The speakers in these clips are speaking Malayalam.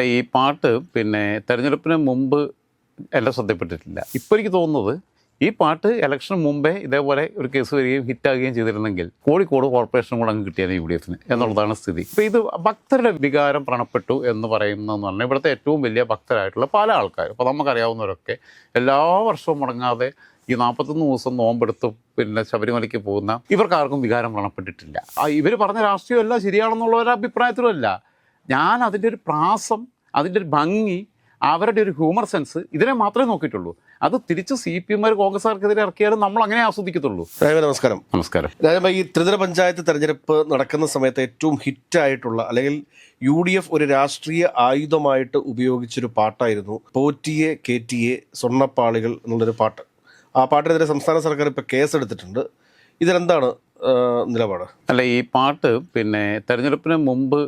അല്ല ഈ പാട്ട് പിന്നെ തെരഞ്ഞെടുപ്പിന് മുമ്പ് എന്റെ ശ്രദ്ധപ്പെട്ടിട്ടില്ല. ഇപ്പോൾ എനിക്ക് തോന്നുന്നത് ഈ പാട്ട് ഇലക്ഷന് മുമ്പേ ഇതേപോലെ ഒരു കേസ് വരികയും ഹിറ്റാകുകയും ചെയ്തിരുന്നെങ്കിൽ കോഴിക്കോട് കോർപ്പറേഷനും കൂടെ അങ്ങ് കിട്ടിയത് യു ഡി എഫിന് എന്നുള്ളതാണ് സ്ഥിതി. ഇപ്പോൾ ഇത് ഭക്തരുടെ വികാരം പ്രണപ്പെട്ടു എന്ന് പറയുന്നതെന്ന് പറഞ്ഞാൽ ഇവിടുത്തെ ഏറ്റവും വലിയ ഭക്തരായിട്ടുള്ള പല ആൾക്കാർ ഇപ്പോൾ നമുക്കറിയാവുന്നവരൊക്കെ എല്ലാ വർഷവും മുടങ്ങാതെ ഈ നാൽപ്പത്തൊന്ന് ദിവസം നോമ്പെടുത്ത് പിന്നെ ശബരിമലയ്ക്ക് പോകുന്ന ഇവർക്കാർക്കും വികാരം വ്രണപ്പെട്ടിട്ടില്ല. ഇവർ പറഞ്ഞ രാഷ്ട്രീയം എല്ലാം ശരിയാണെന്നുള്ള ഒരു അഭിപ്രായത്തിലുമല്ല ഞാൻ അതിന്റെ ഒരു പ്രാസം അതിന്റെ ഒരു ഭംഗി അവരുടെ ഒരു ഹ്യൂമർ സെൻസ് ഇതിനെ മാത്രമേ നോക്കിയിട്ടുള്ളൂ. അത് തിരിച്ച് സി പി എമ്മാർ കോൺഗ്രസ്സുകാർക്കെതിരെ ഇറക്കിയാലും നമ്മൾ അങ്ങനെ ആസ്വദിക്കത്തുള്ളൂ. നമസ്കാരം. നമസ്കാരം. ഈ ത്രിതല പഞ്ചായത്ത് തെരഞ്ഞെടുപ്പ് നടക്കുന്ന സമയത്ത് ഏറ്റവും ഹിറ്റായിട്ടുള്ള അല്ലെങ്കിൽ യു ഡി എഫ് ഒരു രാഷ്ട്രീയ ആയുധമായിട്ട് ഉപയോഗിച്ചൊരു പാട്ടായിരുന്നു പോറ്റിയെ കേറ്റിയെ സ്വർണപ്പാളികൾ എന്നുള്ളൊരു പാട്ട്. ആ പാട്ടിനെതിരെ സംസ്ഥാന സർക്കാർ ഇപ്പോൾ കേസെടുത്തിട്ടുണ്ട്. ഇതിലെന്താണ് നിലപാട്? അല്ല ഈ പാട്ട് പിന്നെ തെരഞ്ഞെടുപ്പിന് മുമ്പ്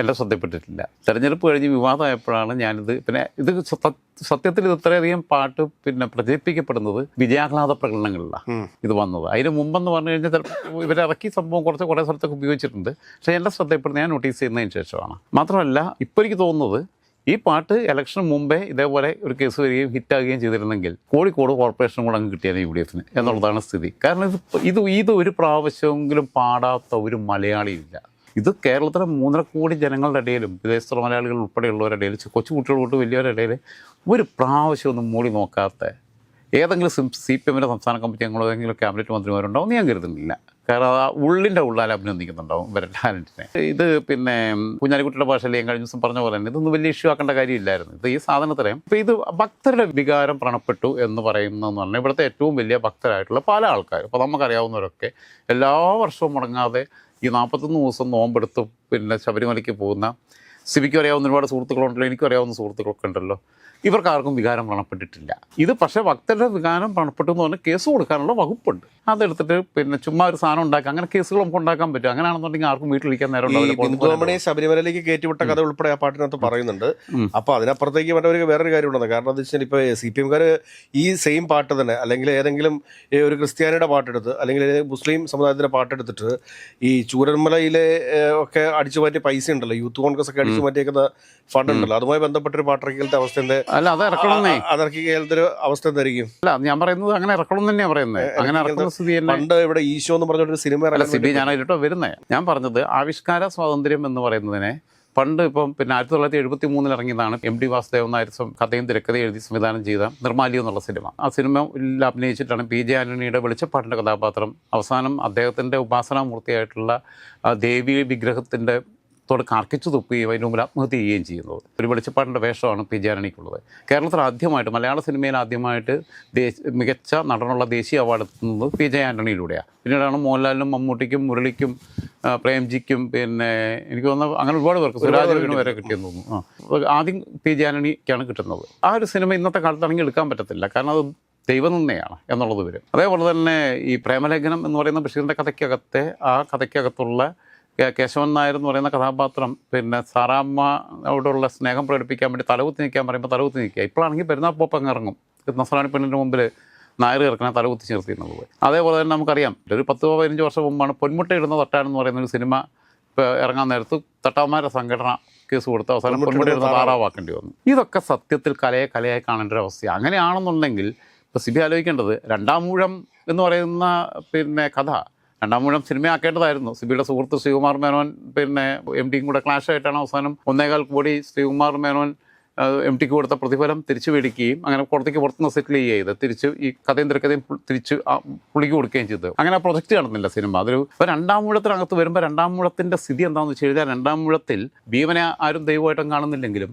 എന്റെ ശ്രദ്ധപ്പെട്ടിട്ടില്ല. തെരഞ്ഞെടുപ്പ് കഴിഞ്ഞ് വിവാദമായപ്പോഴാണ് ഞാനിത് പിന്നെ ഇത് സത്യത്തിൽ ഇത് ഇത്രയധികം പാട്ട് പിന്നെ പ്രചരിപ്പിക്കപ്പെടുന്നത് വിജയാഹ്ലാദ പ്രകടനങ്ങളിലാണ് ഇത് വന്നത്. അതിന് മുമ്പെന്ന് പറഞ്ഞു കഴിഞ്ഞാൽ ചിലപ്പോൾ ഇവരിറക്കിയ സംഭവം കുറച്ച് കുറേ സ്ഥലത്തൊക്കെ ഉപയോഗിച്ചിട്ടുണ്ട്. പക്ഷേ എന്റെ ശ്രദ്ധയപ്പെടുന്നത് ഞാൻ നോട്ടീസ് ചെയ്യുന്നതിന് ശേഷമാണ്. മാത്രമല്ല ഇപ്പോൾ എനിക്ക് തോന്നുന്നത് ഈ പാട്ട് ഇലക്ഷൻ മുമ്പേ ഇതേപോലെ ഒരു കേസ് വരികയും ഹിറ്റാകുകയും ചെയ്തിരുന്നെങ്കിൽ കോഴിക്കോട് കോർപ്പറേഷനും കൂടെ അങ്ങ് കിട്ടിയത് യു ഡി എഫിന് എന്നുള്ളതാണ് സ്ഥിതി. കാരണം ഇത് ഇത് ഇത് ഒരു പ്രാവശ്യമെങ്കിലും പാടാത്ത ഒരു മലയാളിയില്ല. ഇത് കേരളത്തിലെ മൂന്നര കോടി ജനങ്ങളുടെ ഇടയിലും വിദേശത്തുള്ള മലയാളികൾ ഉൾപ്പെടെയുള്ളവരുടെ ഇടയിൽ കൊച്ചു കുട്ടികൾ തൊട്ട് വലിയവരുടെ ഇടയിൽ ഒരു പ്രാവശ്യം ഒന്നും മൂടി നോക്കാത്ത ഏതെങ്കിലും സി പി എമ്മിന്റെ സംസ്ഥാന കമ്മിറ്റി അംഗങ്ങളോ ഏതെങ്കിലും ക്യാബിനറ്റ് മന്ത്രിമാരുണ്ടാവും ഞാൻ കരുതുന്നില്ല. കാരണം ആ ഉള്ളിന്റെ ഉള്ളാൽ അഭിനന്ദിക്കുന്നുണ്ടാവും ഇവരുടെ ടാലന്റിനെ ഇത് പിന്നെ കുഞ്ഞാലിക്കുട്ടിയുടെ ഭാഷയിൽ ഞാൻ കഴിഞ്ഞ ദിവസം പറഞ്ഞ പോലെ തന്നെ ഇതൊന്നും വലിയ ഇഷ്യൂ ആക്കേണ്ട കാര്യമില്ലായിരുന്നു. ഇത് ഈ സാധനത്തിനെ ഇപ്പോൾ ഇത് ഭക്തരുടെ വികാരം പ്രണപ്പെട്ടു എന്ന് പറയുന്നതെന്ന് പറഞ്ഞാൽ ഇവിടുത്തെ ഏറ്റവും വലിയ ഭക്തരായിട്ടുള്ള പല ആൾക്കാർ അപ്പോൾ നമുക്കറിയാവുന്നവരൊക്കെ എല്ലാ വർഷവും മുടങ്ങാതെ ഈ നാൽപ്പത്തൊന്ന് ദിവസം നോമ്പെടുത്ത് പിന്നെ ശബരിമലയ്ക്ക് പോകുന്ന സിബിക്കും അറിയാവുന്ന ഒരുപാട് സുഹൃത്തുക്കളുണ്ടല്ലോ എനിക്കും അറിയാവുന്ന സുഹൃത്തുക്കളൊക്കെ ഉണ്ടല്ലോ. ഇവർക്കാർക്കും വികാരം വ്രണപ്പെട്ടിട്ടില്ല ഇത് പക്ഷേ ഭക്തരുടെ വികാരം വ്രണപ്പെട്ടു എന്ന് പറഞ്ഞാൽ കേസ് കൊടുക്കാനുള്ള വകുപ്പുണ്ട്. അതെടുത്തിട്ട് പിന്നെ ചുമ്മാ ഒരു സാധനം ഉണ്ടാക്കാം അങ്ങനെ കേസുകൾ നമുക്ക് ഉണ്ടാക്കാൻ പറ്റും. അങ്ങനെയാണെന്നുണ്ടെങ്കിൽ ആർക്കും വീട്ടിലിരിക്കാൻ നേരം ഉണ്ടാവില്ല. ശബരിമലയിലേക്ക് കയറ്റിവിട്ട കഥ ഉൾപ്പെടെ ആ പാട്ടിനകത്ത് പറയുന്നുണ്ട്. അപ്പോൾ അപ്പൊ അതിനപ്പുറത്തേക്ക് മറ്റൊരു വേറൊരു കാര്യമുണ്ടെന്ന് കാരണം എന്താ വെച്ചാൽ ഇപ്പൊ സി പി എംകാർ ഈ സെയിം പാട്ട് തന്നെ അല്ലെങ്കിൽ ഏതെങ്കിലും ഒരു ക്രിസ്ത്യാനിയുടെ പാട്ടെടുത്ത് അല്ലെങ്കിൽ മുസ്ലിം സമുദായത്തിന്റെ പാട്ടെടുത്തിട്ട് ഈ ചൂരന്മലയിലെ ഒക്കെ അടിച്ചു മാറ്റിയ പൈസ ഉണ്ടല്ലോ. യൂത്ത് കോൺഗ്രസ് ഒക്കെ അടിച്ചു മാറ്റിയേക്കുന്ന ഫണ്ട് ഉണ്ടല്ലോ. അതുമായി ബന്ധപ്പെട്ടൊരു പാട്ടിറക്കലത്തെ അവസ്ഥ അല്ല അത് ഇറക്കണമെന്നേ. അതിറക്കി കേരളത്തിൽ അവസ്ഥ എന്തായിരിക്കും അല്ല ഞാൻ പറയുന്നത് അങ്ങനെ ഇറക്കണം തന്നെയാ പറയുന്നത്. അങ്ങനെ ഇറക്കുന്ന സ്ഥിതി പണ്ട് ഇവിടെ ഈശോ എന്ന് പറഞ്ഞൊരു സിനിമ അല്ല സിബി ഞാൻ അതിലിട്ടോ വരുന്നേ. ഞാൻ പറഞ്ഞത് ആവിഷ്കാര സ്വാതന്ത്ര്യം എന്ന് പറയുന്നതിനെ പണ്ട് ഇപ്പം പിന്നെ ആയിരത്തി തൊള്ളായിരത്തി എഴുപത്തി മൂന്നിൽ ഇറങ്ങിയതാണ് എം ഡി വാസുദേവൻ നായർ കഥയും തിരക്കഥയും എഴുതി സംവിധാനം ചെയ്ത നിർമാലി എന്നുള്ള സിനിമ. ആ സിനിമയിൽ അഭിനയിച്ചിട്ടാണ് പി ജെ ആന്റണിയുടെ വെളിച്ചപ്പാട്ടിന്റെ കഥാപാത്രം. അവസാനം അദ്ദേഹത്തിന്റെ ഉപാസനാമൂർത്തിയായിട്ടുള്ള ദേവി വിഗ്രഹത്തിന്റെ ത്തോട് കാർക്കിച്ചു തുപ്പുകയും അതിന് മുമ്പിൽ ആത്മഹത്യ ചെയ്യുകയും ചെയ്യുന്നത്. ഒരു വെളിച്ചപ്പാടിന്റെ വേഷമാണ് പി ജെ ആന്റണിക്കുള്ളത് കേരളത്തിൽ ആദ്യമായിട്ട് മലയാള സിനിമയിൽ ആദ്യമായിട്ട് മികച്ച നടനുള്ള ദേശീയ അവാർഡ് എത്തുന്നത് പി ജെ ആന്റണിയിലൂടെയാണ് പിന്നീടാണ് മോഹൻലാലിനും മമ്മൂട്ടിക്കും മുരളിക്കും പ്രേംജിക്കും പിന്നെ എനിക്ക് തോന്നുന്നു അങ്ങനെ ഒരുപാട് പേർക്ക് സുരാജിനും വരെ കിട്ടിയെന്ന് തോന്നുന്നു. ആ ആദ്യം പി ജെ ആന്റണിക്കാണ് കിട്ടുന്നത്. ആ ഒരു സിനിമ ഇന്നത്തെ കാലത്താണെങ്കിൽ എടുക്കാൻ പറ്റത്തില്ല. കാരണം അത് ദൈവനിന്ദയാണ് എന്നുള്ളത് വരും അതേപോലെ തന്നെ ഈ പ്രേമലേഖനം എന്ന് പറയുന്ന ബഷീറിന്റെ കഥയ്ക്കകത്തെ ആ കഥയ്ക്കകത്തുള്ള കേശവൻ നായർ എന്ന് പറയുന്ന കഥാപാത്രം പിന്നെ സാറാമ്മയോടുള്ള സ്നേഹം പ്രകടിപ്പിക്കാൻ വേണ്ടി തലകുത്തി നിൽക്കാൻ പറയുമ്പോൾ തലകുത്തി നിൽക്കുക. ഇപ്പോഴാണെങ്കിൽ പെരുന്നാൾ പോപ്പ് അങ്ങ് ഇറങ്ങും. നസറാണി പെണ്ണിന്റെ മുമ്പിൽ നായർ കിടക്കണ തലകുത്തി നിർത്തിയിരുന്നത് അതേപോലെ തന്നെ നമുക്കറിയാം ഒരു പത്ത് പതിനഞ്ച് വർഷം മുമ്പാണ് പൊന്മുട്ട ഇടുന്ന തട്ടാൻ എന്ന് പറയുന്ന ഒരു സിനിമ ഇപ്പോൾ ഇറങ്ങാൻ നേരത്ത് തട്ടാമാരുടെ സംഘടന കേസ് കൊടുത്ത് അവസാനം പൊന്മുട്ട പൊന്മുട്ട ഇടുന്ന ഇടുന്ന താറാവാക്കേണ്ടി വന്നു. ഇതൊക്കെ സത്യത്തിൽ കലയെ കലയായി കാണേണ്ട ഒരു അവസ്ഥ അങ്ങനെയാണെന്നുണ്ടെങ്കിൽ ഇപ്പോൾ സിബി ആലോചിക്കേണ്ടത് രണ്ടാം മൂഴം എന്ന് പറയുന്ന പിന്നെ കഥ രണ്ടാം മൂഴം സിനിമയാക്കേണ്ടതായിരുന്നു. സിബിയുടെ സുഹൃത്ത് ശ്രീകുമാർ മേനോൻ പിന്നെ എം ടിയും കൂടെ ക്ലാഷ് ആയിട്ടാണ് അവസാനം ഒന്നേകാൽ കോടി ശ്രീകുമാർ മേനോൻ എം ടിക്ക് കൊടുത്ത പ്രതിഫലം തിരിച്ചു മേടിക്കുകയും അങ്ങനെ പുറത്തേക്ക് പുറത്തുനിന്ന് സെറ്റിൽ ചെയ്യുക ചെയ്ത്. തിരിച്ച് ഈ കഥയും തിരക്കഥയും തിരിച്ച് പുളിക്ക് കൊടുക്കുകയും ചെയ്തു. അങ്ങനെ ആ പ്രൊജക്റ്റ് നടന്നില്ല സിനിമ. അതൊരു ഇപ്പോൾ രണ്ടാം മൂഴത്തിനകത്ത് വരുമ്പോൾ രണ്ടാം മൂഴത്തിന്റെ സ്ഥിതി എന്താണെന്ന് വെച്ച് കഴിഞ്ഞാൽ രണ്ടാം മൂഴത്തിൽ ഭീമനെ ആരും ദൈവമായിട്ടും കാണുന്നില്ലെങ്കിലും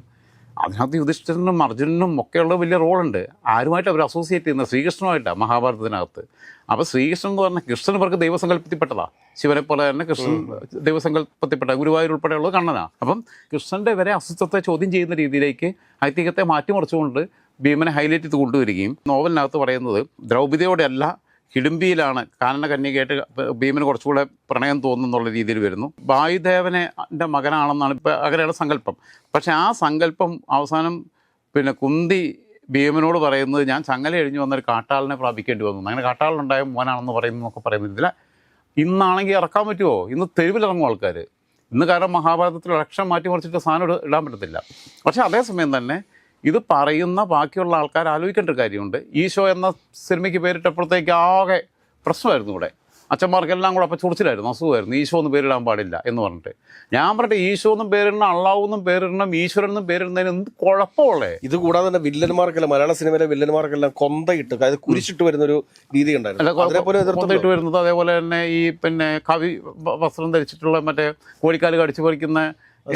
അതിനകത്ത് യുധിഷ്ഠിരനും അർജുനനും ഒക്കെയുള്ള വലിയ റോളുണ്ട്. ആരുമായിട്ട് അവർ അസോസിയേറ്റ് ചെയ്യുന്നത് ശ്രീകൃഷ്ണനുമായിട്ടാണ് മഹാഭാരതത്തിനകത്ത്. അപ്പോൾ ശ്രീകൃഷ്ണൻ എന്ന് പറഞ്ഞാൽ കൃഷ്ണൻ ഇവർക്ക് ദൈവസങ്കല്പത്തിൽപ്പെട്ടതാ. ശിവനെ പോലെ തന്നെ കൃഷ്ണൻ ദൈവസങ്കല്പത്തിൽപ്പെട്ട ഗുരുവായൂർ ഉൾപ്പെടെയുള്ള കണ്ണനാണ് അപ്പം കൃഷ്ണന്റെ വരെ അസ്തിത്വത്തെ ചോദ്യം ചെയ്യുന്ന രീതിയിലേക്ക് ഐതിഹ്യത്തെ മാറ്റിമറിച്ചുകൊണ്ട് ഭീമനെ ഹൈലൈറ്റ് ചെയ്ത് കൊണ്ടുവരികയും നോവലിനകത്ത് പറയുന്നത് ദ്രൗപദിയോടെ ഹിഡുംബിയിലാണ് കാനന കന്യകയായിട്ട് ഭീമന് കുറച്ചുകൂടെ പ്രണയം തോന്നുന്നുള്ള രീതിയിൽ വരുന്നു. വായുദേവനെ മകനാണെന്നാണ് ഇപ്പം അങ്ങനെയുള്ള സങ്കല്പം. പക്ഷേ ആ സങ്കല്പം അവസാനം പിന്നെ കുന്തി ഭീമനോട് പറയുന്നത് ഞാൻ ചങ്ങല എഴിഞ്ഞു വന്നൊരു കാട്ടാളിനെ പ്രാപിക്കേണ്ടി വന്നു. അങ്ങനെ കാട്ടാളിനുണ്ടായ മോനാണെന്ന് പറയുന്നു എന്നൊക്കെ പറയുന്നത് ഇതിൽ ഇന്നാണെങ്കിൽ ഇറക്കാൻ പറ്റുമോ ഇന്ന് തെരുവിലിറങ്ങും ആൾക്കാർ ഇന്ന് കാരണം മഹാഭാരതത്തിൽ ലക്ഷം മാറ്റിമറിച്ചിട്ട് സാധനം ഇട- ഇടാൻ പറ്റത്തില്ല. പക്ഷേ അതേസമയം തന്നെ ഇത് പറയുന്ന ബാക്കിയുള്ള ആൾക്കാർ ആലോചിക്കേണ്ട ഒരു കാര്യമുണ്ട്. ഈശോ എന്ന സിനിമയ്ക്ക് പേരിട്ടപ്പോഴത്തേക്ക് ആകെ പ്രശ്നമായിരുന്നു ഇവിടെ. അച്ഛന്മാർക്കെല്ലാം കൂടെ അപ്പോൾ ചൊറിച്ചിലായിരുന്നു അസുഖമായിരുന്നു. ഈശോ ഒന്നും പേരിടാൻ പാടില്ല എന്ന് പറഞ്ഞിട്ട്. ഞാൻ പറഞ്ഞിട്ട് ഈശോ എന്നും പേരിടണം അള്ളാഹു എന്നും പേരിടണം ഈശ്വരൻ എന്നും പേരിടുന്നതിന് എന്ത് കുഴപ്പമുള്ളേ? ഇത് കൂടാതെ തന്നെ വില്ലന്മാർക്കെല്ലാം മലയാള സിനിമയിലെ വില്ലന്മാർക്കെല്ലാം കൊന്തയിട്ട് അതായത് കുരിച്ചിട്ട് വരുന്ന ഒരു രീതി ഉണ്ടായിരുന്നു എതിർത്തുണ്ടോ? വരുന്നത് അതേപോലെ തന്നെ ഈ പിന്നെ കവി വസ്ത്രം ധരിച്ചിട്ടുള്ള മറ്റേ കോഴിക്കാൽ കടിച്ചു പറിക്കുന്ന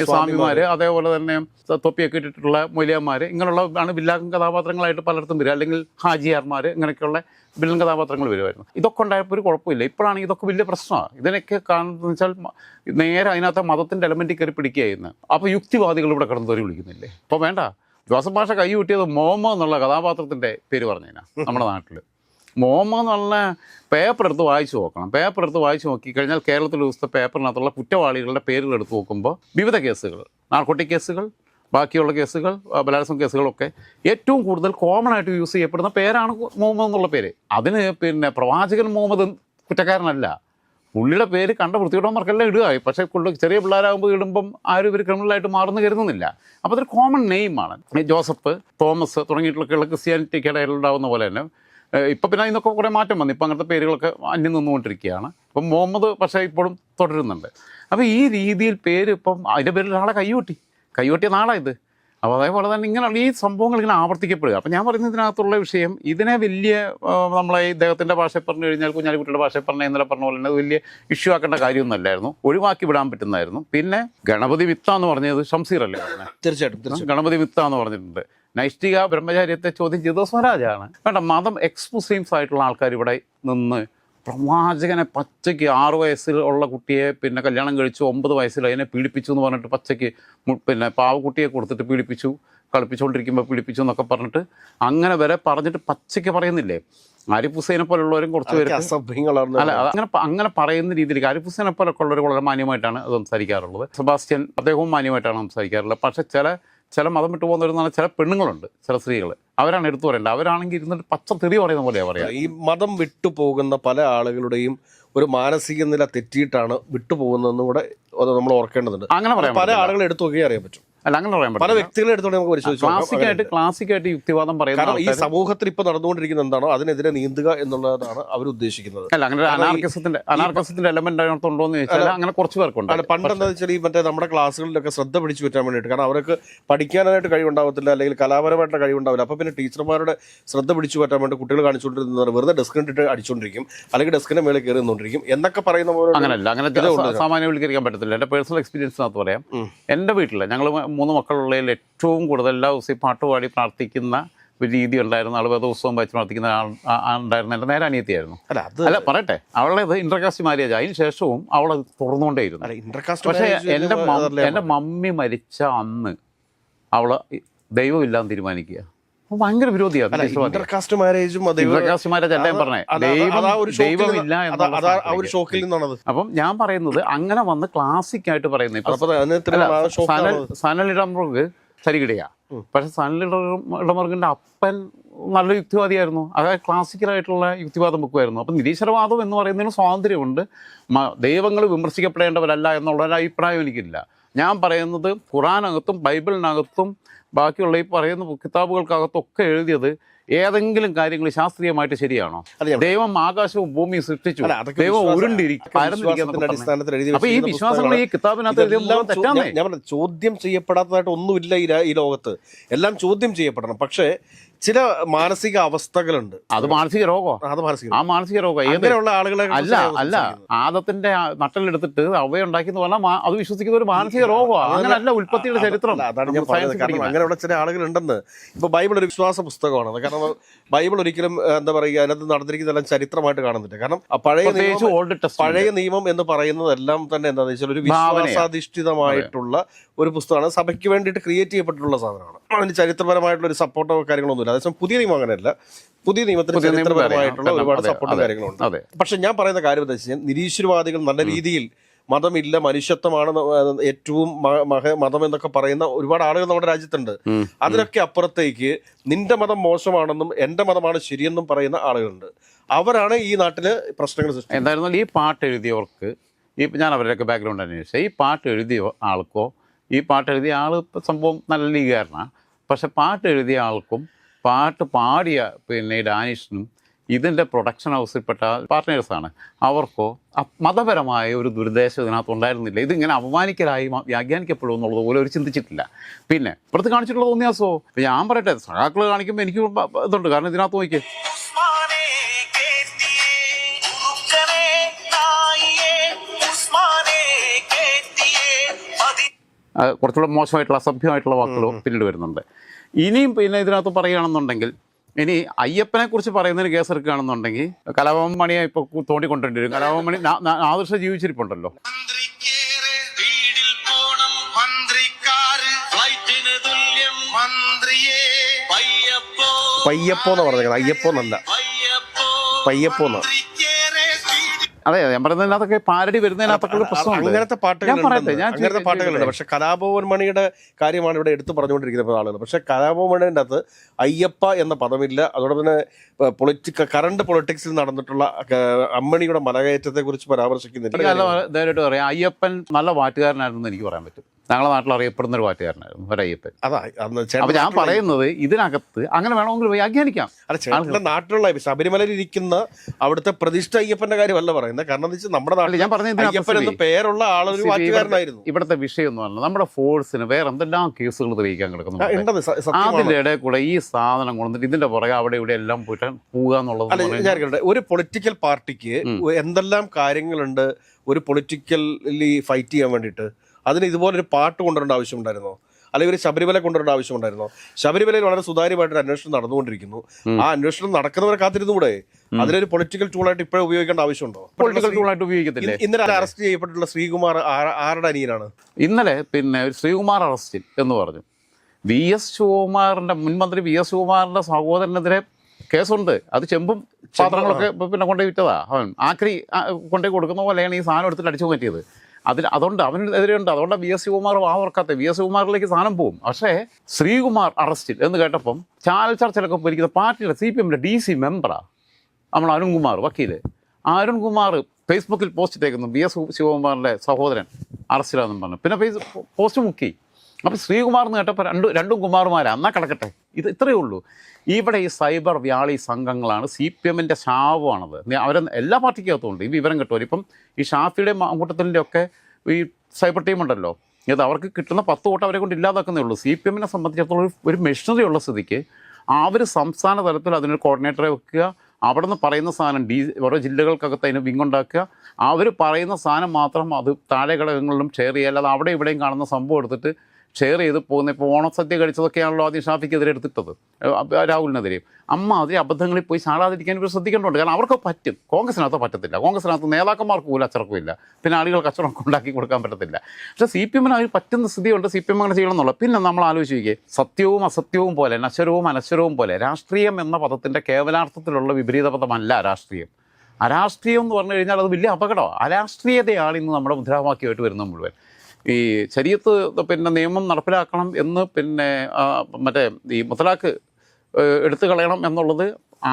സ്വാമിമാര്. അതേപോലെ തന്നെ തൊപ്പിയൊക്കെ ഇട്ടിട്ടുള്ള മൊലിയന്മാര് ഇങ്ങനെയുള്ള ആണ് വില്ലാക്കും കഥാപാത്രങ്ങളായിട്ട് പലയിടത്തും വരിക. അല്ലെങ്കിൽ ഹാജിയാർമാർ ഇങ്ങനെയൊക്കെയുള്ള വില്ലൻ കഥാപാത്രങ്ങൾ വരുമായിരുന്നു. ഇതൊക്കെ ഉണ്ടായപ്പോൾ ഒരു കുഴപ്പമില്ല. ഇപ്പോഴാണ് ഇതൊക്കെ വലിയ പ്രശ്നമാണ്. ഇതിനൊക്കെ കാണുന്നത് വെച്ചാൽ നേരെ അതിനകത്ത് മതത്തിന്റെ എലമെന്റ് കയറി പിടിക്കുകയായിരുന്നു അപ്പോൾ യുക്തിവാദികൾ ഇവിടെ കിടന്ന് തെറി വിളിക്കുന്നില്ലേ? അപ്പോൾ വേണ്ട. ജോസഫ് ഭാഷ കൈ കൂട്ടിയത് മോമോ എന്നുള്ള കഥാപാത്രത്തിന്റെ പേര് പറഞ്ഞതിനാ നമ്മുടെ നാട്ടിൽ മോമോ എന്നുള്ള പേപ്പർ എടുത്ത് വായിച്ചു നോക്കണം. പേപ്പർ എടുത്ത് വായിച്ചു നോക്കി കഴിഞ്ഞാൽ കേരളത്തിൽ ദിവസത്തെ പേപ്പറിനകത്തുള്ള കുറ്റവാളികളുടെ പേരുകൾ എടുത്ത് നോക്കുമ്പോൾ വിവിധ കേസുകൾ നാർക്കോട്ടിക് കേസുകൾ ബാക്കിയുള്ള കേസുകൾ ബലാത്സംഗ കേസുകളൊക്കെ ഏറ്റവും കൂടുതൽ കോമൺ ആയിട്ട് യൂസ് ചെയ്യപ്പെടുന്ന പേരാണ് മുഹമ്മദ് എന്നുള്ള പേര്. അതിന് പിന്നെ പ്രവാചകൻ മുഹമ്മദ് കുറ്റക്കാരനല്ല. പുള്ളിയുടെ പേര് കണ്ട വൃത്തിയോടന്മാർക്കെല്ലാം ഇടുക. പക്ഷേ ചെറിയ പിള്ളേരാകുമ്പോൾ ഇടുമ്പം ആരും ഇവർ ക്രിമിനലായിട്ട് മാറുന്നു കരുതുന്നില്ല. അപ്പോൾ അതൊരു കോമൺ നെയിമാണ് ജോസഫ് തോമസ് തുടങ്ങിയിട്ടുള്ള ക്രിസ്ത്യാനിറ്റിക്ക് ഉണ്ടാകുന്ന പോലെ തന്നെ ഇപ്പം പിന്നെ ഇന്നൊക്കെ കുറേ മാറ്റം വന്നു. ഇപ്പം അങ്ങനത്തെ പേരുകളൊക്കെ അന്യം നിന്നുകൊണ്ടിരിക്കുകയാണ്. ഇപ്പം മുഹമ്മദ് പക്ഷേ ഇപ്പോഴും തുടരുന്നുണ്ട്. അപ്പോൾ ഈ രീതിയിൽ പേര് ഇപ്പം അതിന്റെ പേരിൽ ഒരാളെ കൈകൊട്ടി കൈകൊട്ടിയ നാളാണ് ഇത്. അപ്പോൾ അതേപോലെ തന്നെ ഇങ്ങനെയുള്ള ഈ സംഭവങ്ങൾ ഇങ്ങനെ ആവർത്തിക്കപ്പെടുക. അപ്പം ഞാൻ പറയുന്നത് ഇതിനകത്തുള്ള വിഷയം ഇതിനെ വലിയ നമ്മളെ ഈ ഇദ്ദേഹത്തിന്റെ ഭാഷയിൽ പറഞ്ഞു കഴിഞ്ഞാൽ കുഞ്ഞാലിക്കുട്ടിയുടെ ഭാഷയിൽ പറഞ്ഞ ഇന്നലെ പറഞ്ഞ പോലെ തന്നെ അത് വലിയ ഇഷ്യൂ ആക്കേണ്ട കാര്യമൊന്നുമല്ലായിരുന്നു ഒഴിവാക്കി വിടാൻ പറ്റുന്നതായിരുന്നു. പിന്നെ ഗണപതി വിത്ത എന്ന് പറഞ്ഞത് ഷംസീർ അല്ലേ പറഞ്ഞത് തീർച്ചയായിട്ടും ഗണപതി വിത്ത എന്ന് പറഞ്ഞിട്ടുണ്ട്. നൈഷ്ഠിക ബ്രഹ്മചാര്യത്തെ ചോദ്യം ചെയ്തത് സ്വരാജാണ്. വേണ്ട മതം എക്സ്ക്ലൂസീവ്സ് ആയിട്ടുള്ള ആൾക്കാർ ഇവിടെ നിന്ന് പ്രവാചകനെ പച്ചയ്ക്ക് ആറു വയസ്സിൽ ഉള്ള കുട്ടിയെ പിന്നെ കല്യാണം കഴിച്ചു ഒമ്പത് വയസ്സിൽ അതിനെ പീഡിപ്പിച്ചു എന്ന് പറഞ്ഞിട്ട് പച്ചയ്ക്ക് പിന്നെ പാവക്കുട്ടിയെ കൊടുത്തിട്ട് പീഡിപ്പിച്ചു കളിപ്പിച്ചുകൊണ്ടിരിക്കുമ്പോൾ പീഡിപ്പിച്ചു എന്നൊക്കെ പറഞ്ഞിട്ട് അങ്ങനെ വരെ പറഞ്ഞിട്ട് പച്ചയ്ക്ക് പറയുന്നില്ലേ? ആരിഫ് ഹുസൈനെ പോലുള്ളവരും കുറച്ച് പേര് അല്ല അങ്ങനെ അങ്ങനെ പറയുന്ന രീതിയിൽ ആരിഫ് ഹുസൈനെ പോലൊക്കെ ഉള്ളവർ വളരെ മാന്യമായിട്ടാണ് അത് സംസാരിക്കാറുള്ളത്. സെബാസ്റ്റ്യൻ അദ്ദേഹവും മാന്യമായിട്ടാണ് സംസാരിക്കാറുള്ളത്. പക്ഷെ ചില ചില മതം വിട്ടു പോകുന്നവരെന്ന് പറഞ്ഞാൽ ചില പെണ്ണുങ്ങളുണ്ട് ചില സ്ത്രീകൾ അവരാണ് എടുത്തു പറയേണ്ടത്. അവരാണെങ്കിൽ ഇരുന്നിട്ട് പച്ച തെറി പറയുന്ന പോലെയാണ് പറയാ. ഈ മതം വിട്ടു പോകുന്ന പല ആളുകളുടെയും ഒരു മാനസിക നില തെറ്റിയിട്ടാണ് വിട്ടുപോകുന്നതെന്നും കൂടെ നമ്മൾ ഓർക്കേണ്ടതുണ്ട്. അങ്ങനെ പറയാം പല ആളുകളെ എടുത്തു നോക്കിയേ അറിയാൻ പറ്റും. അല്ല അങ്ങനെ പറയാൻ പല വ്യക്തികളെ എടുത്തോണ്ട് നമുക്ക് പരിശോധിച്ചു ക്ലാസിക് ക്ലാസിക്കായിട്ട് ക്ലാസിക് ക്ലാസിക്കായിട്ട് യുക്തിവാദം പറയുന്നത് ഈ സമൂഹത്തിൽ ഇപ്പൊ നടന്നുകൊണ്ടിരിക്കുന്ന എന്താണോ അതിനെതിരെ നീന്തുക എന്നുള്ളതാണ് അവർ ഉദ്ദേശിക്കുന്നത്. അല്ല അങ്ങനെ അനാർക്കസത്തിന്റെ അനാർക്കസത്തിന്റെ എലമെന്റ് അതിനകത്തുണ്ടോ എന്ന് ചോദിച്ചാൽ അങ്ങനെ കുറച്ച് പേർക്കുണ്ട്. അല്ല പണ്ട് എന്താ വെച്ചാൽ ഈ മറ്റേ നമ്മുടെ ക്ലാസ്സുകളിലൊക്കെ ശ്രദ്ധ പിടിച്ചു പറ്റാൻ വേണ്ടിയിട്ട് കാരണം അവർക്ക് പഠിക്കാനായിട്ട് കഴിവുണ്ടാവത്തില്ല അല്ലെങ്കിൽ കലാപരമായിട്ട് കഴിവുണ്ടാവില്ല. അപ്പൊ പിന്നെ ടീച്ചർമാരുടെ ശ്രദ്ധ പിടിച്ചു പറ്റാൻ വേണ്ടി കുട്ടികൾ കാണിച്ചുകൊണ്ടിരുന്നത് വെറുതെ ഡെസ്കിനിട്ട് അടിച്ചുകൊണ്ടിരിക്കും അല്ലെങ്കിൽ ഡെസ്കിന്റെ മേളിൽ കയറി നിന്നുകൊണ്ടിരിക്കും എന്നൊക്കെ പറയുന്ന പോലെ അങ്ങനല്ല അങ്ങനെ ഇത് വിളിക്കാൻ പറ്റത്തില്ല. എന്റെ പേഴ്സണൽ എക്സ്പീരിയൻസിനകത്ത് പറയാം. എന്റെ വീട്ടിൽ ഞങ്ങൾ മൂന്ന് മക്കളുള്ളതിൽ ഏറ്റവും കൂടുതൽ എല്ലാ ദിവസവും പാട്ട് പാടി പ്രാർത്ഥിക്കുന്ന ഒരു രീതി ഉണ്ടായിരുന്നു. ആൾ ദിവസവും വായിച്ച് പ്രാർത്ഥിക്കുന്ന ആൾ ഉണ്ടായിരുന്ന. എന്റെ നേരെ അനിയത്തിയായിരുന്നു. അല്ല അത് അല്ല പറയട്ടെ. അവളുടെ ഇന്റർകാസ്റ്റ് മാര്യേജ് അതിന് ശേഷവും അവൾ തുറന്നുകൊണ്ടേയിരുന്നു. പക്ഷേ എന്റെ എന്റെ മമ്മി മരിച്ച അന്ന് അവൾ ദൈവമില്ലാന്ന് തീരുമാനിക്കുക. ഭയങ്കര വിരോധിയാണ് മാരേജും ഇന്റർകാസ്റ്റ് അല്ല ഞാൻ ദൈവമില്ല. ഷോക്കിൽ നിന്നാണത്. അപ്പം ഞാൻ പറയുന്നത് അങ്ങനെ വന്ന് ക്ലാസിക് ആയിട്ട് പറയുന്നത് ഇടമറുക് സരികിടയാ. പക്ഷെ സനൽ അപ്പൻ നല്ല യുക്തിവാദിയായിരുന്നു. അതായത് ക്ലാസിക്കലായിട്ടുള്ള യുക്തിവാദം ബുക്കുമായിരുന്നു അപ്പം നിരീശ്വരവാദം എന്ന് പറയുന്നതിന് സ്വാതന്ത്ര്യമുണ്ട്. ദൈവങ്ങൾ വിമർശിക്കപ്പെടേണ്ടവരല്ല എന്നുള്ള ഒരു അഭിപ്രായം എനിക്കില്ല. ഞാൻ പറയുന്നത് ഖുറാനകത്തും ബൈബിളിനകത്തും ബാക്കിയുള്ള ഈ പറയുന്ന കിതാബുകൾക്കകത്തും ഒക്കെ എഴുതിയത് ഏതെങ്കിലും കാര്യങ്ങൾ ശാസ്ത്രീയമായിട്ട് ശരിയാണോ? ദൈവം ആകാശവും ഭൂമിയും സൃഷ്ടിച്ചു. ദൈവം ഉരുണ്ടിരിക്കും അപ്പൊ ഈ വിശ്വാസങ്ങൾ ഈ കിതാബിനകത്ത് ചോദ്യം ചെയ്യപ്പെടാത്തതായിട്ട് ഒന്നുമില്ല ഈ ലോകത്ത്. എല്ലാം ചോദ്യം ചെയ്യപ്പെടണം. പക്ഷേ ചില മാനസിക അവസ്ഥകളുണ്ട്. അത് മാനസിക രോഗോ? അത് മാനസിക ആ മാനസിക രോഗം. ഏത്? അങ്ങനെയുള്ള ആളുകളെ അല്ല അല്ല. ആദത്തിന്റെ നട്ടലെടുത്തിട്ട് നട്ടലെടുത്തിട്ട് അവയുണ്ടാക്കിയെന്ന് പറഞ്ഞാൽ അത് വിശ്വസിക്കുന്ന ഒരു മാനസിക രോഗമാണ് അങ്ങനല്ല ഉൽപ്പത്തിയുടെ ചരിത്രം. അതാണ് ഞാൻ കാരണം. അങ്ങനെയുള്ള ചില ആളുകളുണ്ടെന്ന്. ഇപ്പൊ ബൈബിൾ ഒരു വിശ്വാസ പുസ്തകമാണ്. കാരണം ബൈബിൾ ഒരിക്കലും എന്താ പറയുക അതിനകത്ത് നടന്നിരിക്കുന്നതെല്ലാം ചരിത്രമായിട്ട് കാണുന്നില്ല. കാരണം പഴയ പഴയ നിയമം എന്ന് പറയുന്നതെല്ലാം തന്നെ എന്താണെന്ന് വെച്ചാൽ ഒരു. വിശ്വാസാധിഷ്ഠിതമായിട്ടുള്ള ഒരു പുസ്തകമാണ്. സഭയ്ക്ക് വേണ്ടിയിട്ട് ക്രിയേറ്റ് ചെയ്യപ്പെട്ടിട്ടുള്ള സാധനമാണ്. അതിന് ചരിത്രപരമായിട്ടുള്ള ഒരു സപ്പോർട്ടോ കാര്യങ്ങളൊന്നുമില്ല. അതേസമയം പുതിയ നിയമം അങ്ങനെയല്ല. പുതിയ നിയമത്തിന്. ചരിത്രപരമായിട്ടുള്ള ഒരുപാട് സപ്പോർട്ടും കാര്യങ്ങളുണ്ട് പക്ഷെ ഞാൻ പറയുന്ന കാര്യം എന്താ വെച്ചാൽ നിരീശ്വരവാദികൾ നല്ല രീതിയിൽ മതമില്ല മനുഷ്യത്വമാണ് ഏറ്റവും മതം എന്നൊക്കെ പറയുന്ന ഒരുപാട് ആളുകൾ നമ്മുടെ രാജ്യത്തുണ്ട്. അതിനൊക്കെ അപ്പുറത്തേക്ക് നിന്റെ മതം മോശമാണെന്നും എന്റെ മതമാണ് ശരിയെന്നും പറയുന്ന ആളുകളുണ്ട്. അവരാണ് ഈ നാട്ടിൽ പ്രശ്നങ്ങൾ സൃഷ്ടിച്ചത് എന്തായിരുന്നാലും ഈ പാട്ട് എഴുതിയവർക്ക് ഈ ഞാൻ അവരുടെയൊക്കെ ബാക്ക്ഗ്രൗണ്ട് അന്വേഷിച്ചത് ഈ പാട്ട് എഴുതിയ ആൾക്കോ ഈ പാട്ട് എഴുതിയ ആൾ സംഭവം നല്ല ലീഗുകാരനാണ് പക്ഷെ പാട്ട് എഴുതിയ ആൾക്കും പാട്ട് പാടിയ പിന്നെ ഡാനിഷിനും ഇതിന്റെ പ്രൊഡക്ഷൻ ഹൗസിൽപ്പെട്ട പാർട്ട്നേഴ്സാണ്. അവർക്കോ മതപരമായ ഒരു ദുരുദ്ദേശം ഇതിനകത്ത് ഉണ്ടായിരുന്നില്ല. ഇതിങ്ങനെ അപമാനിക്കലായി വ്യാഖ്യാനിക്കപ്പെടും എന്നുള്ളത് പോലും അവർ ചിന്തിച്ചിട്ടില്ല. പിന്നെ ഇപ്പുറത്ത് കാണിച്ചിട്ടുള്ള തോന്നിയാസോ ഞാൻ പറയട്ടെ സഹാക്കൾ കാണിക്കുമ്പോൾ എനിക്ക് ഇതുണ്ട്. കാരണം ഇതിനകത്ത് നോക്കിയേ. കുറച്ചുകൂടെ മോശമായിട്ടുള്ള അസഭ്യമായിട്ടുള്ള വാക്കുകൾ പിന്നീട് വരുന്നുണ്ട്. ഇനിയും പിന്നെ ഇതിനകത്ത് പറയുകയാണെന്നുണ്ടെങ്കിൽ ഇനി അയ്യപ്പനെ കുറിച്ച് പറയുന്നതിന് കേസെടുക്കുകയാണെന്നുണ്ടെങ്കിൽ കലാഭവൻ മണിയെ ഇപ്പോൾ തോണ്ടിക്കൊണ്ടിട്ടുണ്ട് വരും കലാഭവൻ മണി ആദർശ ജീവിച്ചിരിപ്പുണ്ടല്ലോ. പയ്യപ്പോ പയ്യപ്പോ എന്ന് പറഞ്ഞത് അയ്യപ്പോ എന്നല്ല. പയ്യപ്പോ അതെ ഞാൻ പറയുന്നതിനകത്തൊക്കെ പാരടി വരുന്നതിനകത്തൊക്കെ പ്രശ്നം അങ്ങനത്തെ പാട്ടുകൾ പാട്ടുകളുണ്ട് പക്ഷെ കലാഭവൻ മണിയുടെ കാര്യമാണ് ഇവിടെ എടുത്തു പറഞ്ഞുകൊണ്ടിരിക്കുന്ന ആളുകൾ. പക്ഷെ കലാഭവൻ മണിയുടെ അകത്ത് അയ്യപ്പ എന്ന പദമില്ല. അതോടൊപ്പം തന്നെ പൊളിറ്റിക്ക കറണ്ട് പൊളിറ്റിക്സിൽ നടന്നിട്ടുള്ള അമ്മണിയുടെ മലകയറ്റത്തെ കുറിച്ച് പരാമർശിക്കുന്നില്ല നല്ല ധൈര്യമായിട്ട് പറയാം. അയ്യപ്പൻ നല്ല പാട്ടുകാരനായിരുന്നു എനിക്ക് പറയാൻ പറ്റും. ഞങ്ങളുടെ നാട്ടിൽ അറിയപ്പെടുന്ന ഒരു പാട്ടുകാരനായിരുന്നു ഒരു അയ്യപ്പൻ അതാ അപ്പൊ ഞാൻ പറയുന്നത് ഇതിനകത്ത് അങ്ങനെ വേണമെങ്കിൽ വ്യാഖ്യാനിക്കാം നാട്ടിലുള്ള ശബരിമലയിൽ ഇരിക്കുന്ന അവിടുത്തെ പ്രതിഷ്ഠ അയ്യപ്പന്റെ കാര്യമല്ല പറയുന്നത്. കാരണം എന്ന് വെച്ചാൽ നമ്മുടെ നാട്ടിൽ ഞാൻ പറഞ്ഞത് അയ്യപ്പൻ എന്ന പേരുള്ള ആളൊരു വാറ്റുകാരനായിരുന്നു ഇവിടുത്തെ വിഷയം എന്ന് പറഞ്ഞാൽ നമ്മുടെ ഫോഴ്സിന് വേറെ എന്തെല്ലാം കേസുകൾ തെളിയിക്കാൻ കിടക്കുന്നു അതിന്റെ ഇടയിൽ കൂടെ ഈ സാധനം കൊണ്ടിട്ട് ഇതിന്റെ പുറകെ അവിടെ ഇവിടെ എല്ലാം പോയിട്ട് പോവുക എന്നുള്ളത് ഒരു പൊളിറ്റിക്കൽ പാർട്ടിക്ക് എന്തെല്ലാം കാര്യങ്ങളുണ്ട് ഒരു പൊളിറ്റിക്കലി ഫൈറ്റ് ചെയ്യാൻ വേണ്ടിയിട്ട്? അതിന് ഇതുപോലൊരു പാട്ട് കൊണ്ടുവരേണ്ട ആവശ്യമുണ്ടായിരുന്നോ? അല്ലെങ്കിൽ ഒരു ശബരിമല കൊണ്ടുവരേണ്ട ആവശ്യമുണ്ടായിരുന്നോ? ശബരിമലയിൽ വളരെ സുതാര്യമായിട്ട് ഒരു അന്വേഷണം നടന്നുകൊണ്ടിരിക്കുന്നു. ആ അന്വേഷണം നടക്കുന്നവരെ കാത്തിരുന്നുകൂടെ? അതിലൊരു പൊളിറ്റിക്കൽ ടൂളായിട്ട് ഇപ്പോഴും ഉപയോഗിക്കേണ്ട ആവശ്യമുണ്ടോ? പൊളിറ്റിക്കൽ ടൂളായിട്ട് ഉപയോഗിക്കത്തില്ലേ? ഇന്ന് ഇന്നലെ അറസ്റ്റ് ചെയ്യപ്പെട്ടിട്ടുള്ള ശ്രീകുമാർ ആരുടെ അനിയനാണ്? ഇന്നലെ പിന്നെ ഒരു ശ്രീകുമാർ അറസ്റ്റിൽ എന്ന് പറഞ്ഞു. വി എസ് ശിവകുമാറിന്റെ മുൻമന്ത്രി വി എസ് ശിവകുമാറിന്റെ സഹോദരനെതിരെ കേസുണ്ട്. അത് ചെമ്പും പാത്രങ്ങളൊക്കെ പിന്നെ കൊണ്ടുപോയി വിറ്റതാ. അവൻ ആക്രി കൊണ്ടുപോയി കൊടുക്കുന്ന പോലെയാണ് ഈ സാധനം എടുത്തിട്ട് അടിച്ചു മാറ്റിയത്. അതിൽ അതുകൊണ്ട് അവനെതിരെയുണ്ട് അതുകൊണ്ട് വി എസ് ശിവകുമാർ വാ ഓർക്കാത്ത വി എസ് ശിവകുമാറിലേക്ക് സ്ഥാനം പോകും. പക്ഷേ ശ്രീകുമാർ അറസ്റ്റിൽ എന്ന് കേട്ടപ്പം ചാനൽ ചർച്ചയിലൊക്കെ പോയിരിക്കുന്ന പാർട്ടിയുടെ സി പി എമ്മിന്റെ ഡി സി മെമ്പറാണ് നമ്മൾ അരുൺകുമാർ വക്കീൽ അരുൺകുമാർ ഫേസ്ബുക്കിൽ പോസ്റ്റ് ഇട്ടേക്കുന്നു. വി എസ് ശിവകുമാറിന്റെ സഹോദരൻ അറസ്റ്റിലാണെന്നും പറഞ്ഞു. പിന്നെ ഫേസ് പോസ്റ്റ് മുക്കി. അപ്പോൾ ശ്രീകുമാർ എന്ന് കേട്ടപ്പോൾ രണ്ട് രണ്ടും കുമാർമാരാണ് എന്നാൽ കിടക്കട്ടെ. ഇത് ഇത്രയേ ഉള്ളൂ. ഇവിടെ ഈ സൈബർ വ്യാളി സംഘങ്ങളാണ് സി പി എമ്മിന്റെ ശാപമാണത് അവരെ എല്ലാ പാർട്ടിക്കകത്തുണ്ട് ഈ വിവരം കിട്ടുമല്ലോ ഇപ്പം ഈ ഷാഫിയുടെ കൂട്ടത്തിന്റെ ഒക്കെ ഈ സൈബർ ടീം ഉണ്ടല്ലോ. ഇത് അവർക്ക് കിട്ടുന്ന പത്ത് വോട്ട് അവരെ കൊണ്ട് ഇല്ലാതാക്കുന്നേ ഉള്ളൂ. സി പി എമ്മിനെ സംബന്ധിച്ചിടത്തോളം ഒരു- ഒരു മെഷീനറി ഉള്ള സ്ഥിതിക്ക് അവർ സംസ്ഥാന തലത്തിൽ അതിനൊരു കോർഡിനേറ്ററെ വെക്കുക അവിടെ നിന്ന് പറയുന്ന സാധനം ഡി ഓരോ ജില്ലകൾക്കകത്ത് അതിന് വിങ്ങുണ്ടാക്കുക അവർ പറയുന്ന സാധനം മാത്രം അത് താഴെ ഘടകങ്ങളിലും ഷെയർ ചെയ്യുക. അല്ലാതെ അവിടെ ഇവിടെയും കാണുന്ന സംഭവം എടുത്തിട്ട് ഷെയർ ചെയ്ത് പോകുന്ന ഇപ്പോൾ ഓണസദ്യ കഴിച്ചതൊക്കെയാണല്ലോ ആദ്യം ഷാഫിക്കെതിരെ എടുത്തിട്ടത്. രാഹുലിനെതിരെയും. രാഹുലിനെതിരെ അമ്മ അതിൽ അബദ്ധങ്ങളിൽ പോയി ചാടാതിരിക്കാൻ ഇവർ ശ്രദ്ധിക്കേണ്ടതുണ്ട്. കാരണം അവർക്ക് പറ്റും. കോൺഗ്രസിനകത്ത് പറ്റത്തില്ല. കോൺഗ്രസിനകത്ത് നേതാക്കന്മാർക്ക് പോലും അച്ചടക്കമില്ല പിന്നെ ആളുകൾ കച്ചവടം ഉണ്ടാക്കി കൊടുക്കാൻ പറ്റത്തില്ല. പക്ഷേ സി പി എമ്മിന് അതിൽ പറ്റുന്ന സ്ഥിതിയുണ്ട്. സി പി എം അങ്ങനെ ചെയ്യണം എന്നുള്ളത് പിന്നെ നമ്മൾ ആലോചിക്കുക സത്യവും അസത്യവും പോലെ നശ്വരവും അനശ്വരവും പോലെ രാഷ്ട്രീയം എന്ന പദത്തിന്റെ കേവലാർത്ഥത്തിലുള്ള വിപരീത പദമല്ല രാഷ്ട്രീയം. അരാഷ്ട്രീയം എന്ന് പറഞ്ഞു കഴിഞ്ഞാൽ അത് വലിയ അപകടമാണ്. അരാഷ്ട്രീയതയാണ് ഇന്ന് നമ്മുടെ മുദ്രാവാക്യമായിട്ട് വരുന്നത് മുഴുവൻ. ഈ ശരീരത്ത് പിന്നെ നിയമം നടപ്പിലാക്കണം എന്ന് പിന്നെ മറ്റേ ഈ മുത്തലാഖ് എടുത്തു കളയണം എന്നുള്ളത്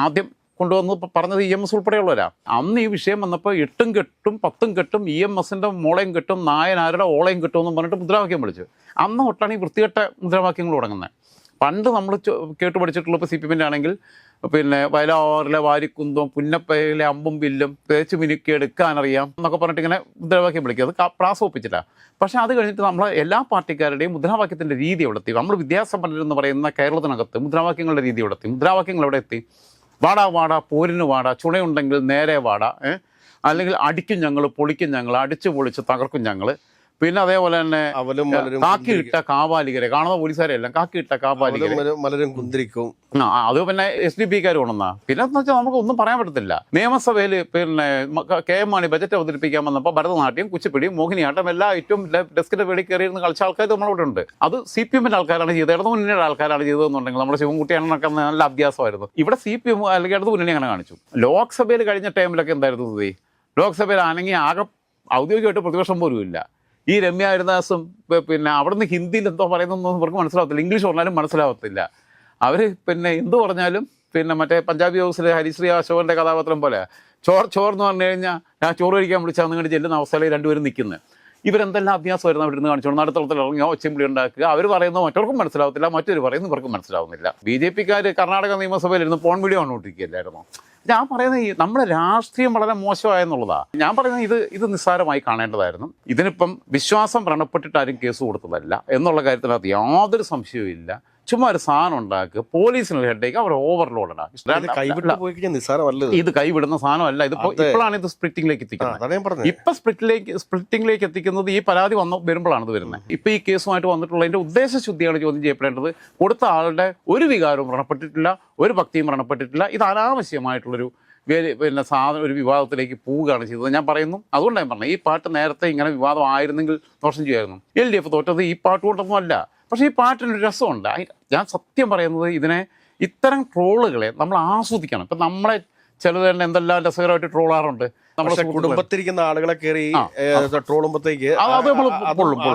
ആദ്യം കൊണ്ടുവന്ന് പറഞ്ഞത് ഇ എം എസ് ഉൾപ്പെടെയുള്ളവരാ. അന്ന് ഈ വിഷയം വന്നപ്പോൾ എട്ടും കെട്ടും പത്തും കെട്ടും ഇ എം എസിന്റെ മോളയും കെട്ടും നായനാരുടെ ഓളയും കെട്ടും എന്ന് പറഞ്ഞിട്ട് മുദ്രാവാക്യം വിളിച്ചു. അന്ന് തൊട്ടാണ് ഈ വൃത്തികെട്ട മുദ്രാവാക്യങ്ങൾ തുടങ്ങുന്നത്. പണ്ട് നമ്മൾ കേട്ടു പഠിച്ചിട്ടുള്ള സി പി എമ്മിന്റെ ആണെങ്കിൽ പിന്നെ വയലാറിലെ വാരിക്കുന്തം പുന്നപ്പയിലെ അമ്പും വില്ലും തേച്ച് മിനുക്കി എടുക്കാനറിയാം എന്നൊക്കെ പറഞ്ഞിട്ട് ഇങ്ങനെ മുദ്രാവാക്യം വിളിക്കുക അത് പ്രാസോപ്പിച്ചില്ല പക്ഷേ അത് കഴിഞ്ഞിട്ട് നമ്മൾ എല്ലാ പാർട്ടിക്കാരുടെയും മുദ്രാവാക്യത്തിന്റെ രീതി എവിടെ എത്തി നമ്മൾ വിദ്യാസമ്പന്നർ എന്ന് പറയുന്ന കേരളത്തിനകത്ത് മുദ്രാവാക്യങ്ങളുടെ രീതി എവിടെ എത്തി മുദ്രാവാക്യങ്ങൾ എവിടെ എത്തി? വാടാ വാടാ പോരിന് വാടാ ചുണയുണ്ടെങ്കിൽ നേരെ വാടാ അല്ലെങ്കിൽ അടിക്കും ഞങ്ങൾ പൊളിക്കും ഞങ്ങൾ അടിച്ചു പൊളിച്ച് തകർക്കും ഞങ്ങൾ പിന്നെ അതേപോലെ തന്നെ അവലും മലരും കാക്കിയിട്ട കാവാലികരെ കാണുന്ന പോലീസുകാരെ എല്ലാം കാക്കിയിട്ട കാവാലികരെ. മലരും- കുന്തിരിക്കും. ആ അത് പിന്നെ എസ് ഡി പിക്കാർ കൊണ്ടുവന്നാ. പിന്നെ എന്ന് വെച്ചാൽ നമുക്ക് ഒന്നും പറയാൻ പറ്റത്തില്ല. നിയമസഭയിൽ പിന്നെ ക- എം മാണി ബജറ്റ് അവതരിപ്പിക്കാൻ വന്നപ്പോൾ ഭരതനാട്യം കുച്ചിപ്പിടി മോഹിനിയാട്ടം എല്ലാ ഏറ്റവും ഡെസ്കിന്റെ വെളി കയറിയിരുന്ന് കളിച്ച ആൾക്കാർ നമ്മളിവിടെ ഉണ്ട്. അത് സി പി എമ്മിന്റെ ആൾക്കാരാണ് ചെയ്തത് ഇടതു മുന്നണിയുടെ ആൾക്കാരാണ് ചെയ്തതെന്നുണ്ടെങ്കിൽ നമ്മുടെ ശിവൻകുട്ടിയാണൊക്കെ നല്ല അഭ്യാസമായിരുന്നു. ഇവിടെ സി പി എം അല്ലെങ്കിൽ ഇടതു മുന്നണി അങ്ങനെ കാണിച്ചു. ലോക്സഭയിൽ കഴിഞ്ഞ ടൈമിലൊക്കെ എന്തായിരുന്നു സ്ഥിതി? ലോക്സഭയിൽ ആണെങ്കിൽ ആകെ ഔദ്യോഗികമായിട്ട് പ്രതിപക്ഷം പോലും ഇല്ല. ഈ രമ്യ ഹരിദാസും പിന്നെ അവിടെ നിന്ന് ഹിന്ദിയിൽ എന്തോ പറയുന്നൊന്നും ഇവർക്ക് മനസ്സിലാവത്തില്ല. ഇംഗ്ലീഷ് പറഞ്ഞാലും മനസ്സിലാവത്തില്ല. അവർ പിന്നെ എന്തു പറഞ്ഞാലും പിന്നെ മറ്റേ പഞ്ചാബി ഹൗസിലെ ഹരിശ്രീ അശോകന്റെ കഥാപാത്രം പോലെ ചോർ ചോർ എന്ന് പറഞ്ഞു കഴിഞ്ഞാൽ ഞാൻ ചോറ് കഴിക്കാൻ വിളിച്ചാൽ നിങ്ങളുടെ ചെല്ലുന്ന അവസ്ഥയിൽ രണ്ടുപേരും നിൽക്കുന്നത് ഇവരെന്തെല്ലാം അഭ്യാസം വരുന്ന അവിടെ നിന്ന് കാണിച്ചോണ്ട് നടുത്തളത്തിൽ ഇറങ്ങി ഒച്ചമ്പിളി ഉണ്ടാക്കുക. അവർ പറയുന്നത് മറ്റവർക്കും മനസ്സിലാവത്തില്ല മറ്റൊരു പറയുന്നത് ഇവർക്കും മനസ്സിലാവുന്നില്ല. ബി ജെ പിക്കാർ കർണാടക നിയമസഭയിൽ ഇരുന്ന് പോൺ വീഡിയോ കണ്ടുകൊണ്ടിരിക്കുകയല്ലായിരുന്നു ഞാൻ പറയുന്നത് ഈ നമ്മുടെ രാഷ്ട്രീയം വളരെ മോശമായെന്നുള്ളതാണ് ഞാൻ പറയുന്നത് ഇത് ഇത് നിസ്സാരമായി കാണേണ്ടതായിരുന്നു. ഇതിനിപ്പം വിശ്വാസം വ്രണപ്പെട്ടിട്ട് ആരും കേസ് കൊടുത്തതല്ല എന്നുള്ള കാര്യത്തിനകത്ത് യാതൊരു സംശയവും ഇല്ല ചുമ്മാ ഒരു സാധനം ഉണ്ടാക്കുക പോലീസിന് ഒരു ഹെഡേക്ക് അവർ ഓവർലോഡ് കഴിഞ്ഞാൽ ഇത്. കൈവിടുന്ന സാധനമല്ല ഇത്. ഇപ്പോഴാണ് ഇത് സ്പ്രിറ്റിംഗിലേക്ക് എത്തിക്കുന്നത്. ഇപ്പൊ സ്പ്രിറ്റിലേക്ക് സ്പ്രിറ്റിംഗിലേക്ക് എത്തിക്കുന്നത് ഈ പരാതി വന്ന വരുമ്പോഴാണ് ഇത് വരുന്നത്. ഇപ്പൊ ഈ കേസുമായിട്ട് വന്നിട്ടുള്ളതിന്റെ ഉദ്ദേശശുദ്ധിയാണ് ചോദ്യം ചെയ്യപ്പെടേണ്ടത്. കൊടുത്ത ആളുടെ ഒരു വികാരവും വ്രണപ്പെട്ടിട്ടില്ല ഒരു ഭക്തിയും വ്രണപ്പെട്ടിട്ടില്ല. ഇത് അനാവശ്യമായിട്ടുള്ളൊരു പിന്നെ സാധനം ഒരു വിവാദത്തിലേക്ക് പോവുകയാണ് ചെയ്തത്. ഞാൻ പറയുന്നു അതുകൊണ്ടാണ് ഞാൻ പറഞ്ഞത് ഈ പാട്ട് നേരത്തെ ഇങ്ങനെ വിവാദം ആയിരുന്നെങ്കിൽ ദോഷം ചെയ്യുമായിരുന്നു എൽ ഡി എഫ് തോറ്റത് ഈ പാട്ട് കൊണ്ടൊന്നും അല്ല പക്ഷേ ഈ പാട്ടിനൊരു രസമുണ്ട്. ഞാൻ സത്യം പറയുന്നത് ഇതിനെ ഇത്തരം ട്രോളുകളെ നമ്മൾ ആസ്വദിക്കണം. ഇപ്പം നമ്മളെ ചിലത് തന്നെ എന്തെല്ലാം രസകരമായിട്ട് ട്രോളാറുണ്ട്. നമ്മുടെ കുടുംബത്തിരിക്കുന്ന ആളുകളെ കയറി ട്രോളുമ്പോഴത്തേക്ക്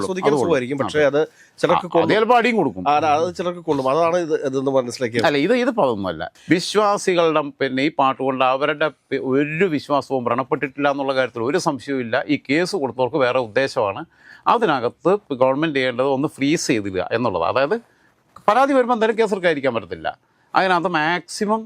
സുഖമായിരിക്കും. പക്ഷെ അത് ചിലർക്ക് ചിലപ്പോൾ അടിയും കൊടുക്കും. അത് ചിലർക്ക് കൊള്ളും. അതാണ് ഇത് ഇതെന്ന് മനസ്സിലാക്കിയത്. അല്ല ഇത് ഇത് പതൊന്നുമല്ല. വിശ്വാസികളുടെ പിന്നെ ഈ പാട്ട് കൊണ്ട് അവരുടെ ഒരു വിശ്വാസവും വ്രണപ്പെട്ടിട്ടില്ല എന്നുള്ള കാര്യത്തിൽ ഒരു സംശയവും ഇല്ല. ഈ കേസ് കൊടുത്തവർക്ക് വേറെ ഉദ്ദേശമാണ്. അതിനകത്ത് ഗവൺമെന്റ് ചെയ്യേണ്ടത് ഒന്ന് ഫ്രീസ് ചെയ്തില്ല എന്നുള്ളത്. അതായത് പരാതി വരുമ്പോൾ എന്തായാലും കേസ് എടുക്കാതിരിക്കാൻ പറ്റത്തില്ല. അതിനകത്ത് മാക്സിമം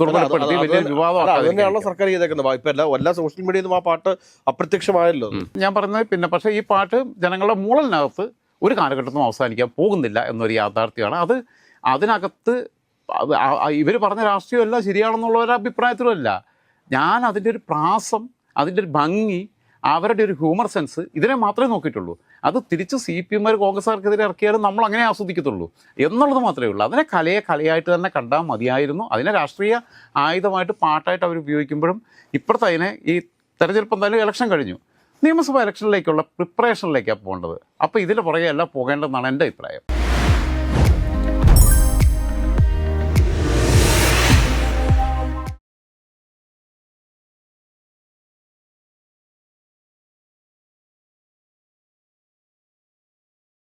ദുർബലപ്പെടുത്തി വലിയ അത് വിവാദം അത് തന്നെയാണല്ലോ സർക്കാർ ചെയ്തേക്കുന്നത്. ഇപ്പൊ എല്ലാ എല്ലാ സോഷ്യൽ മീഡിയയിലും ആ പാട്ട് അപ്രത്യക്ഷമായല്ലോ. ഞാൻ പറഞ്ഞത് പിന്നെ പക്ഷേ ഈ പാട്ട് ജനങ്ങളുടെ മൂളലിനകത്ത് ഒരു കാലഘട്ടത്തിനും അവസാനിക്കാൻ പോകുന്നില്ല എന്നൊരു യാഥാർത്ഥ്യമാണ്. അത് അതിനകത്ത് ഇവർ പറഞ്ഞ രാഷ്ട്രീയമല്ല ശരിയാണെന്നുള്ള ഒരു അഭിപ്രായത്തിലല്ല ഞാൻ അതിന്റെ ഒരു പ്രാസം അതിന്റെ ഒരു ഭംഗി അവരുടെ ഒരു ഹ്യൂമർ സെൻസ് ഇതിനെ മാത്രമേ നോക്കിയിട്ടുള്ളൂ. അത് തിരിച്ച് സി പി എമ്മാർ കോൺഗ്രസ്സുകാർക്കെതിരെ ഇറക്കിയാലും നമ്മൾ അങ്ങനെ ആസ്വദിക്കത്തുള്ളൂ. എന്നുള്ളത് മാത്രമേ ഉള്ളൂ. അതിനെ കലയെ കലയായിട്ട് തന്നെ കണ്ടാൽ മതിയായിരുന്നു. അതിനെ രാഷ്ട്രീയ ആയുധമായിട്ട് പാട്ടായിട്ട് അവർ ഉപയോഗിക്കുമ്പോഴും ഇപ്പോഴത്തെ അതിനെ ഈ തെരഞ്ഞെടുപ്പ് എന്തായാലും ഇലക്ഷൻ കഴിഞ്ഞു. നിയമസഭാ ഇലക്ഷനിലേക്കുള്ള പ്രിപ്പറേഷനിലേക്കാണ് പോകേണ്ടത്. അപ്പോൾ ഇതിൽ പുറകെ എല്ലാം പോകേണ്ടതെന്നാണ് എന്റെ അഭിപ്രായം.